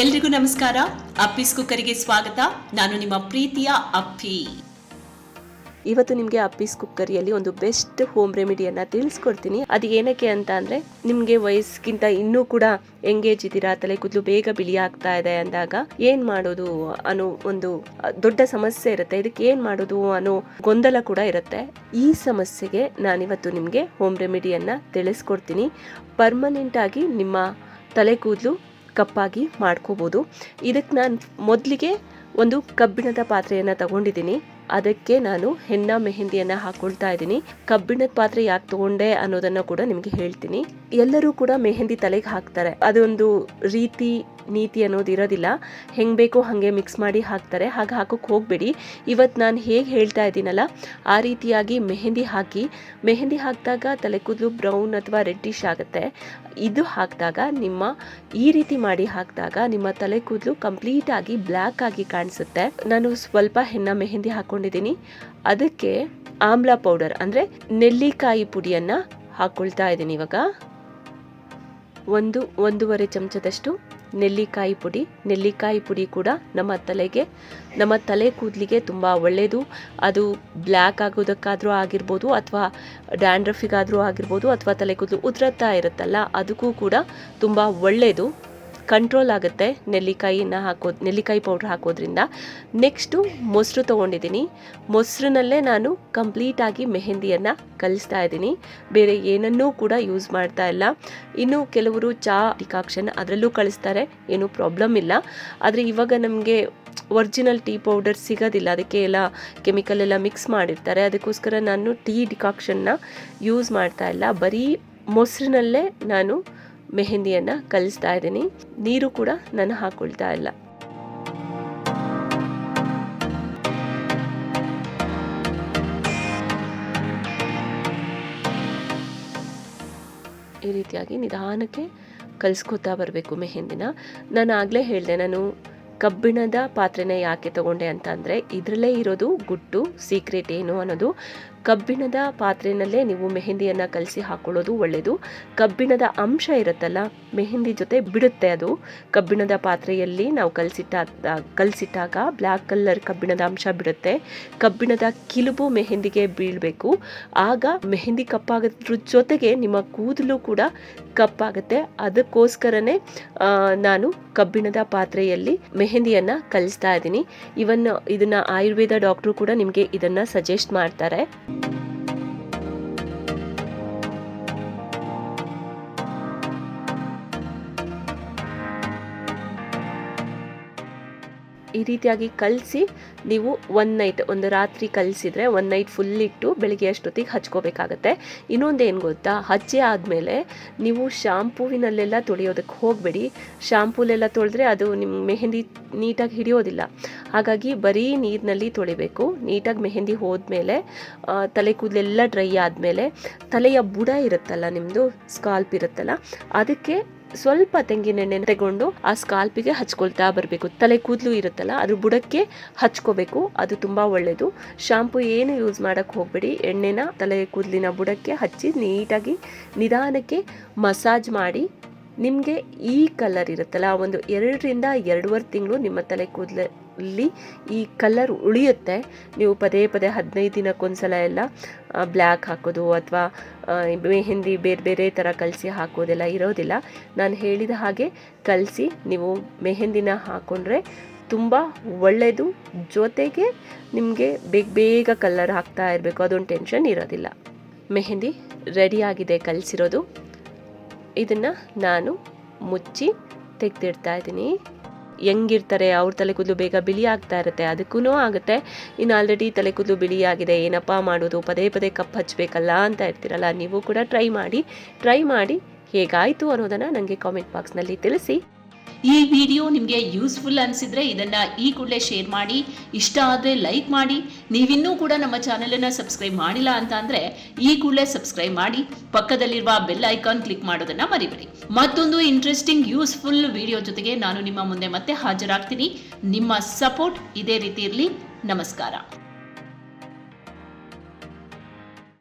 ಎಲ್ರಿಗೂ ನಮಸ್ಕಾರ. ಅಪ್ಪಿಸ್ ಕುಕ್ಕರಿಗೆ ಸ್ವಾಗತ. ನಾನು ನಿಮ್ಮ ಪ್ರೀತಿಯ ಅಪ್ಪಿ. ಇವತ್ತು ನಿಮಗೆ ಅಪ್ಪೀಸ್ ಕುಕ್ಕರಿಯಲ್ಲಿ ಒಂದು ಬೆಸ್ಟ್ ಹೋಮ್ ರೆಮಿಡಿಯನ್ನು ತಿಳಿಸ್ಕೊಡ್ತೀನಿ. ಅದು ಏನಕ್ಕೆ ಅಂತ ಅಂದರೆ, ನಿಮಗೆ ವಯಸ್ಸಿಗಿಂತ ಇನ್ನೂ ಕೂಡ ಎಂಗೇಜ್ ಇದ್ದೀರಾ, ತಲೆ ಕೂದಲು ಬೇಗ ಬಿಳಿ ಆಗ್ತಾ ಇದೆ ಅಂದಾಗ ಏನು ಮಾಡೋದು ಅನ್ನೋ ಒಂದು ದೊಡ್ಡ ಸಮಸ್ಯೆ ಇರುತ್ತೆ. ಇದಕ್ಕೆ ಏನು ಮಾಡೋದು ಅನ್ನೋ ಗೊಂದಲ ಕೂಡ ಇರುತ್ತೆ. ಈ ಸಮಸ್ಯೆಗೆ ನಾನಿವತ್ತು ನಿಮಗೆ ಹೋಮ್ ರೆಮಿಡಿಯನ್ನ ತಿಳಿಸ್ಕೊಡ್ತೀನಿ. ಪರ್ಮನೆಂಟ್ ಆಗಿ ನಿಮ್ಮ ತಲೆ ಕೂದಲು ಕಪ್ಪಾಗಿ ಮಾಡ್ಕೋಬೋದು. ಇದಕ್ಕೆ ನಾನು ಮೊದಲಿಗೆ ಒಂದು ಕಬ್ಬಿಣದ ಪಾತ್ರೆಯನ್ನು ತಗೊಂಡಿದ್ದೀನಿ. ಅದಕ್ಕೆ ನಾನು ಹೆನ್ನ ಮೆಹಂದಿಯನ್ನು ಹಾಕೊಳ್ತಾ ಇದ್ದೀನಿ. ಕಬ್ಬಿಣದ ಪಾತ್ರೆ ಯಾಕೆ ತಗೊಂಡೆ ಅನ್ನೋದನ್ನು ಕೂಡ ನಿಮಗೆ ಹೇಳ್ತೀನಿ. ಎಲ್ಲರೂ ಕೂಡ ಮೆಹಂದಿ ತಲೆಗೆ ಹಾಕ್ತಾರೆ. ಅದೊಂದು ರೀತಿ ನೀತಿ ಅನ್ನೋದು ಇರೋದಿಲ್ಲ. ಹೆಂಗೆ ಬೇಕೋ ಹಾಗೆ ಮಿಕ್ಸ್ ಮಾಡಿ ಹಾಕ್ತಾರೆ. ಹಾಗೆ ಹಾಕೋಕ್ಕೆ ಹೋಗಬೇಡಿ. ಇವತ್ತು ನಾನು ಹೇಗೆ ಹೇಳ್ತಾ ಇದ್ದೀನಲ್ಲ, ಆ ರೀತಿಯಾಗಿ ಮೆಹಂದಿ ಹಾಕಿ, ಮೆಹಂದಿ ಹಾಕಿದಾಗ ತಲೆ ಕೂದಲು ಬ್ರೌನ್ ಅಥವಾ ರೆಡ್ಡಿಶ್ ಆಗುತ್ತೆ. ಇದು ಹಾಕಿದಾಗ ನಿಮ್ಮ, ಈ ರೀತಿ ಮಾಡಿ ಹಾಕಿದಾಗ ನಿಮ್ಮ ತಲೆ ಕೂದಲು ಕಂಪ್ಲೀಟ್ ಆಗಿ ಬ್ಲ್ಯಾಕ್ ಆಗಿ ಕಾಣಿಸುತ್ತೆ. ನಾನು ಸ್ವಲ್ಪ ಹೆನ್ನ ಮೆಹಂದಿ ಹಾಕೊಂಡಿದ್ದೀನಿ. ಅದಕ್ಕೆ ಆಮ್ಲ ಪೌಡರ್ ಅಂದರೆ ನೆಲ್ಲಿಕಾಯಿ ಪುಡಿಯನ್ನು ಹಾಕ್ಕೊಳ್ತಾ ಇದ್ದೀನಿ ಇವಾಗ. ಒಂದು, ಒಂದೂವರೆ ಚಮಚದಷ್ಟು ನೆಲ್ಲಿಕಾಯಿ ಪುಡಿ. ನೆಲ್ಲಿಕಾಯಿ ಪುಡಿ ಕೂಡ ನಮ್ಮ ತಲೆಗೆ, ನಮ್ಮ ತಲೆ ಕೂದಲಿಗೆ ತುಂಬ ಒಳ್ಳೆಯದು ಅದು ಬ್ಲ್ಯಾಕ್ ಆಗೋದಕ್ಕಾದರೂ ಆಗಿರ್ಬೋದು ಅಥವಾ ಡ್ಯಾಂಡ್ರಫಿಗಾದರೂ ಆಗಿರ್ಬೋದು ಅಥವಾ ತಲೆ ಕೂದಲು ಉದುರತ್ತಾ ಇರುತ್ತಲ್ಲ, ಅದಕ್ಕೂ ಕೂಡ ತುಂಬ ಒಳ್ಳೆಯದು ಕಂಟ್ರೋಲ್ ಆಗುತ್ತೆ. ನೆಲ್ಲಿಕಾಯಿನ ಹಾಕೋ, ನೆಲ್ಲಿಕಾಯಿ ಪೌಡ್ರ್ ಹಾಕೋದ್ರಿಂದ. ನೆಕ್ಸ್ಟು ಮೊಸರು ತೊಗೊಂಡಿದ್ದೀನಿ. ಮೊಸರಿನಲ್ಲೇ ನಾನು ಕಂಪ್ಲೀಟಾಗಿ ಮೆಹೆಂದಿಯನ್ನು ಕಲಿಸ್ತಾ ಇದ್ದೀನಿ. ಬೇರೆ ಏನನ್ನೂ ಕೂಡ ಯೂಸ್ ಮಾಡ್ತಾ ಇಲ್ಲ. ಇನ್ನು ಕೆಲವರು ಚಾ, ಡಿಕಾಕ್ಷನ್ ಅದರಲ್ಲೂ ಕಳಿಸ್ತಾರೆ. ಏನೂ ಪ್ರಾಬ್ಲಮ್ ಇಲ್ಲ. ಆದರೆ ಇವಾಗ ನಮಗೆ ಒರಿಜಿನಲ್ ಟೀ ಪೌಡರ್ ಸಿಗೋದಿಲ್ಲ. ಅದಕ್ಕೆ ಎಲ್ಲ ಕೆಮಿಕಲ್ ಎಲ್ಲ ಮಿಕ್ಸ್ ಮಾಡಿರ್ತಾರೆ. ಅದಕ್ಕೋಸ್ಕರ ನಾನು ಟೀ ಡಿಕಾಕ್ಷನ್ನ ಯೂಸ್ ಮಾಡ್ತಾ ಇಲ್ಲ. ಬರೀ ಮೊಸರಿನಲ್ಲೇ ನಾನು ಮೆಹಂದಿಯನ್ನು ಕಲಿಸ್ತಾ ಇದ್ದೀನಿ. ನೀರು ಕೂಡ ನಾನು ಹಾಕೊಳ್ತಾ ಇಲ್ಲ. ಈ ರೀತಿಯಾಗಿ ನಿಧಾನಕ್ಕೆ ಕಲಿಸ್ಕೊತಾ ಬರಬೇಕು ಮೆಹಂದಿನ. ನಾನು ಆಗಲೇ ಹೇಳಿದೆ, ನಾನು ಕಬ್ಬಿಣದ ಪಾತ್ರೆನ ಯಾಕೆ ತಗೊಂಡೆ ಅಂತ ಅಂದರೆ ಇದರಲ್ಲೇ ಇರೋದು ಗುಟ್ಟು ಸೀಕ್ರೆಟ್ ಏನು ಅನ್ನೋದು. ಕಬ್ಬಿಣದ ಪಾತ್ರೆಯಲ್ಲೇ ನೀವು ಮೆಹಂದಿಯನ್ನು ಕಲಸಿ ಹಾಕೊಳ್ಳೋದು ಒಳ್ಳೆಯದು ಕಬ್ಬಿಣದ ಅಂಶ ಇರುತ್ತಲ್ಲ, ಮೆಹಂದಿ ಜೊತೆ ಬಿಡುತ್ತೆ ಅದು. ಕಬ್ಬಿಣದ ಪಾತ್ರೆಯಲ್ಲಿ ನಾವು ಕಲಸಿಟ್ಟ, ಕಲಸಿಟ್ಟಾಗ ಬ್ಲ್ಯಾಕ್ ಕಲರ್ ಕಬ್ಬಿಣದ ಅಂಶ ಬಿಡುತ್ತೆ. ಕಬ್ಬಿಣದ ಕಿಲುಬು ಮೆಹಂದಿಗೆ ಬೀಳಬೇಕು. ಆಗ ಮೆಹಂದಿ ಕಪ್ಪಾಗೋದ್ರ ಜೊತೆಗೆ ನಿಮ್ಮ ಕೂದಲು ಕೂಡ ಕಪ್ಪಾಗುತ್ತೆ. ಅದಕ್ಕೋಸ್ಕರನೇ ನಾನು ಕಬ್ಬಿಣದ ಪಾತ್ರೆಯಲ್ಲಿ ಮೆಹಂದಿಯನ್ನು ಕಲಿಸ್ತಾ ಇದ್ದೀನಿ. ಇವನ್ ಇದನ್ನ ಆಯುರ್ವೇದ ಡಾಕ್ಟ್ರು ಕೂಡ ನಿಮಗೆ ಇದನ್ನ ಸಜೆಸ್ಟ್ ಮಾಡ್ತಾರೆ. you ಈ ರೀತಿಯಾಗಿ ಕಲಸಿ ನೀವು ಒನ್ ನೈಟ್ ಒಂದು ರಾತ್ರಿ ಕಲಸಿದ್ರೆ ಒನ್ ನೈಟ್ ಫುಲ್ ಇಟ್ಟು ಬೆಳಿಗ್ಗೆ ಅಷ್ಟೊತ್ತಿಗೆ ಹಚ್ಕೋಬೇಕಾಗತ್ತೆ. ಇನ್ನೊಂದು ಏನು ಗೊತ್ತಾ? ಹಚ್ಚಿ ಆದಮೇಲೆ ನೀವು ಶಾಂಪೂವಿನಲ್ಲೆಲ್ಲ ತೊಳೆಯೋದಕ್ಕೆ ಹೋಗಬೇಡಿ. ಶಾಂಪೂಲೆಲ್ಲ ತೊಳೆದ್ರೆ ಅದು ನಿಮ್ಮ ಮೆಹಂದಿ ನೀಟಾಗಿ ಹಿಡಿಯೋದಿಲ್ಲ. ಹಾಗಾಗಿ ಬರೀ ನೀರಿನಲ್ಲಿ ತೊಳಿಬೇಕು. ನೀಟಾಗಿ ಮೆಹಂದಿ ಹೋದ್ಮೇಲೆ ತಲೆ ಕೂದಲೆಲ್ಲ ಡ್ರೈ ಆದಮೇಲೆ ತಲೆಯ ಬುಡ ಇರುತ್ತಲ್ಲ ನಿಮ್ಮದು ಸ್ಕಾಲ್ಪ್ ಇರುತ್ತಲ್ಲ, ಅದಕ್ಕೆ ಸ್ವಲ್ಪ ತೆಂಗಿನೆಣ್ಣೆ ತಗೊಂಡು ಆ ಸ್ಕಾಲ್ಪಿಗೆ ಹಚ್ಕೊಳ್ತಾ ಬರಬೇಕು. ತಲೆ ಕೂದಲು ಇರುತ್ತಲ್ಲ ಅದ್ರ ಬುಡಕ್ಕೆ ಹಚ್ಕೋಬೇಕು. ಅದು ತುಂಬಾ ಒಳ್ಳೆಯದು ಶಾಂಪು ಏನು ಯೂಸ್ ಮಾಡಕ್ಕೆ ಹೋಗ್ಬೇಡಿ. ಎಣ್ಣೆನ ತಲೆ ಕೂದಲಿನ ಬುಡಕ್ಕೆ ಹಚ್ಚಿ ನೀಟಾಗಿ ನಿಧಾನಕ್ಕೆ ಮಸಾಜ್ ಮಾಡಿ ನಿಮಗೆ ಈ ಕಲರ್ ಇರುತ್ತಲ್ಲ ಒಂದು ಎರಡರಿಂದ ಎರಡೂವರೆ ತಿಂಗಳು ನಿಮ್ಮ ತಲೆ ಕೂದಲಲ್ಲಿ ಈ ಕಲರ್ ಉಳಿಯುತ್ತೆ. ನೀವು ಪದೇ ಪದೇ ಹದಿನೈದು ದಿನಕ್ಕೊಂದ್ಸಲ ಎಲ್ಲ ಬ್ಲ್ಯಾಕ್ ಹಾಕೋದು ಅಥವಾ ಮೆಹೆಂದಿ ಬೇರೆ ಬೇರೆ ಥರ ಕಲಸಿ ಹಾಕೋದೆಲ್ಲ ಇರೋದಿಲ್ಲ. ನಾನು ಹೇಳಿದ ಹಾಗೆ ಕಲಸಿ ನೀವು ಮೆಹೆಂದಿನ ಹಾಕ್ಕೊಂಡ್ರೆ ತುಂಬ ಒಳ್ಳೆಯದು ಜೊತೆಗೆ ನಿಮಗೆ ಬೇಗ ಬೇಗ ಕಲರ್ ಹಾಕ್ತಾ ಇರಬೇಕು, ಅದೊಂದು ಟೆನ್ಷನ್ ಇರೋದಿಲ್ಲ. ಮೆಹೆಂದಿ ರೆಡಿಯಾಗಿದೆ ಕಲಿಸಿರೋದು. ಇದನ್ನು ನಾನು ಮುಚ್ಚಿ ತೆಗೆದಿಡ್ತಾ ಇದ್ದೀನಿ. ಹೆಂಗಿರ್ತಾರೆ ಅವ್ರ ತಲೆ ಕೂದಲು ಬೇಗ ಬಿಳಿ ಆಗ್ತಾ ಇರುತ್ತೆ ಅದಕ್ಕೂ ಆಗುತ್ತೆ. ಇನ್ನು ಆಲ್ರೆಡಿ ತಲೆ ಕೂದಲು ಬಿಳಿ ಆಗಿದೆ, ಏನಪ್ಪ ಮಾಡೋದು, ಪದೇ ಪದೇ ಕಪ್ ಹಚ್ಚಬೇಕಲ್ಲ ಅಂತ ಇರ್ತೀರಲ್ಲ ನೀವು ಕೂಡ ಟ್ರೈ ಮಾಡಿ ಟ್ರೈ ಮಾಡಿ ಹೇಗಾಯಿತು ಅನ್ನೋದನ್ನು ನನಗೆ ಕಾಮೆಂಟ್ ಬಾಕ್ಸ್ನಲ್ಲಿ ತಿಳಿಸಿ. ಈ ವಿಡಿಯೋ ನಿಮಗೆ ಯೂಸ್ಫುಲ್ ಅನಿಸಿದ್ರೆ ಇದನ್ನ ಈ ಕೂಡಲೇ ಶೇರ್ ಮಾಡಿ, ಇಷ್ಟ ಆದರೆ ಲೈಕ್ ಮಾಡಿ. ನೀವಿನ್ನೂ ಕೂಡ ನಮ್ಮ ಚಾನಲನ್ನು ಸಬ್ಸ್ಕ್ರೈಬ್ ಮಾಡಿಲ್ಲ ಅಂತ ಅಂದರೆ ಈ ಕೂಡಲೇ ಸಬ್ಸ್ಕ್ರೈಬ್ ಮಾಡಿ, ಪಕ್ಕದಲ್ಲಿರುವ ಬೆಲ್ ಐಕಾನ್ ಕ್ಲಿಕ್ ಮಾಡೋದನ್ನ ಮರಿಬೇಡಿ. ಮತ್ತೊಂದು ಇಂಟ್ರೆಸ್ಟಿಂಗ್ ಯೂಸ್ಫುಲ್ ವಿಡಿಯೋ ಜೊತೆಗೆ ನಾನು ನಿಮ್ಮ ಮುಂದೆ ಮತ್ತೆ ಹಾಜರಾಗ್ತೀನಿ. ನಿಮ್ಮ ಸಪೋರ್ಟ್ ಇದೇ ರೀತಿ ಇರಲಿ. ನಮಸ್ಕಾರ.